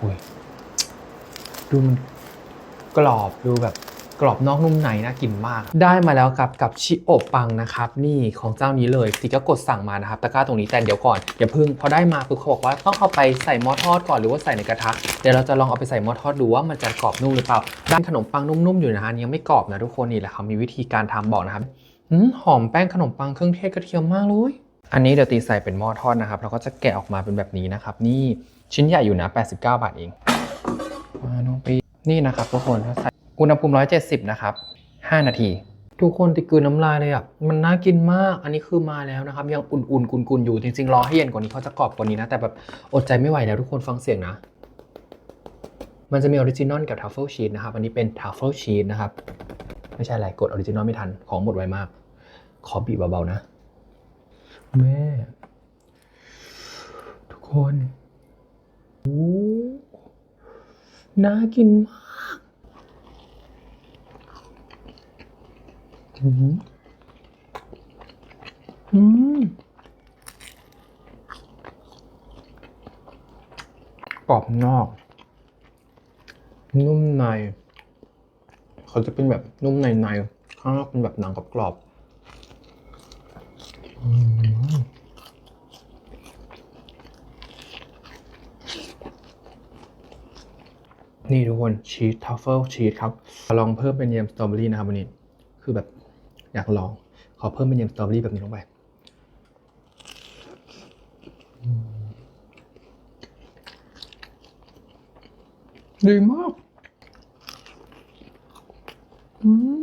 อุ้ยดูมันกรอบดูแบบกรอบนอกนุ่มในน่ากินมาก ได้มาแล้วครับกับชิโอะปังนะครับ นี่ของเจ้านี้เลยติกก็กดสั่งมานะครับตะกร้าตรงนี้แต่เดี๋ยวก่อนอย่าพึ่งพอได้มาปุ๊บเขาบอกว่าต้องเอาไปใส่หม้อทอดก่อนหรือว่าใส่ในกระทะเดี๋ยวเราจะลองเอาไปใส่หม้อทอดดูว่ามันจะกรอบนุ่มหรือเปล่าด้านขนมปังนุ่มๆอยู่นะฮะยังไม่กรอบนะทุกคนนี่แหละเขามีวิธีการทำบอกนะครับหอมแป้งขนมปังเครื่องเทศกระเทียมมากเลย อันนี้เดี๋ยวตีใส่เป็นหม้อทอดนะครับเราก็จะแกะออกมาเป็นแบบนี้นะครับ นี่ชิ้นใหญ่อยู่นะ 89 บาทเองมาน้องปีนี่นะครับทุกคนใส่อุณหภูมิ 170 นะครับ 5 นาที ทุกคนติดกลืนน้ำลายเลยอะมันน่ากินมากอันนี้คือมาแล้วนะครับ ยังอุ่นๆกุนๆอยู่จริงๆรอให้เย็นกว่านี้เขาจะกรอบกว่านี้นะ แต่แบบอดใจไม่ไหวแล้วทุกคนฟังเสียงนะ มันจะมีออริจินอลกับทัฟเฟิลชีสนะครับอันนี้เป็นทัฟเฟิลชีสนะครับไม่ใช่อะไรกดออริจินอลไม่ทันของหมดไวมาก ขอบีบเบาๆนะ แม่ ทุกคนโอ้น่ากินมากอืมอืมกรอบนอก นุ่มใน เขาจะเป็นแบบนุ่มในในข้างนอกเป็นแบบหนังกรอบๆ นี่ทุกคนชีสทัฟเฟิลชีสครับลองเพิ่มเป็นเยมสตรอเบอรี่นะครับวันนี้ คือแบบอยากลอง ขอเพิ่มเป็นเยมสตรอเบอรี่แบบนี้ลงไป ดีมาก อืม